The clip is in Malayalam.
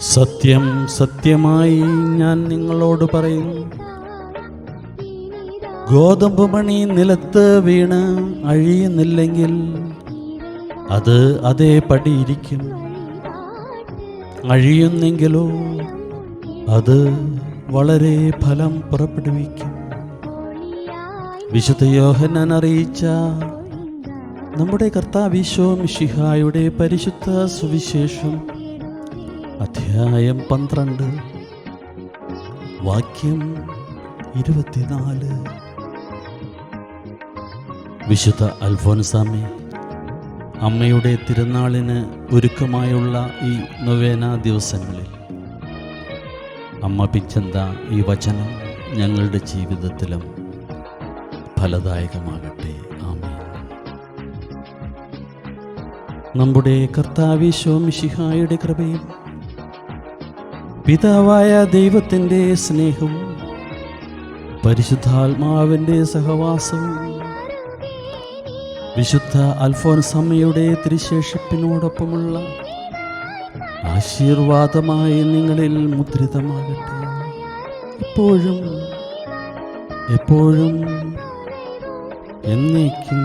സത്യം സത്യമായി ഞാൻ നിങ്ങളോട് പറയുന്നു ഗോതമ്പ് മണി നിലത്ത് വീണ് അഴിയുന്നില്ലെങ്കിൽ അത് അതേ പടിയിരിക്കും അഴിയുന്നെങ്കിലോ അത് വളരെ ഫലം പുറപ്പെടുവിക്കും. വിശുദ്ധ യോഹന്നാൻ അറിയിച്ച നമ്മുടെ കർത്താവിശോ മിഷിഹായുടെ പരിശുദ്ധ സുവിശേഷം അധ്യായം പന്ത്രണ്ട്. വാക്യം ഇരുപത്തിനാല്. വിശുദ്ധ അൽഫോൻസാമി അമ്മയുടെ തിരുനാളിന് ഒരുക്കമായുള്ള ഈ നൊവേന ദിവസങ്ങളിൽ അമ്മ പിച്ചന്ത ഈ വചനം ഞങ്ങളുടെ ജീവിതത്തിലും ഫലദായകമാകട്ടെ. ആമേൻ. നമ്മുടെ കർത്താവിശോ മിഷിഹായുടെ കൃപയും പിതാവായ ദൈവത്തിന്റെ സ്നേഹവും പരിശുദ്ധാത്മാവിന്റെ സഹവാസവും വിശുദ്ധ അൽഫോൻസമ്മയുടെ തിരുശേഷിപ്പിനോടൊപ്പമുള്ള ആശീർവാദമായി നിങ്ങളിൽ മുദ്രിതമാകട്ടെ. എപ്പോഴും എപ്പോഴും എന്നേക്കും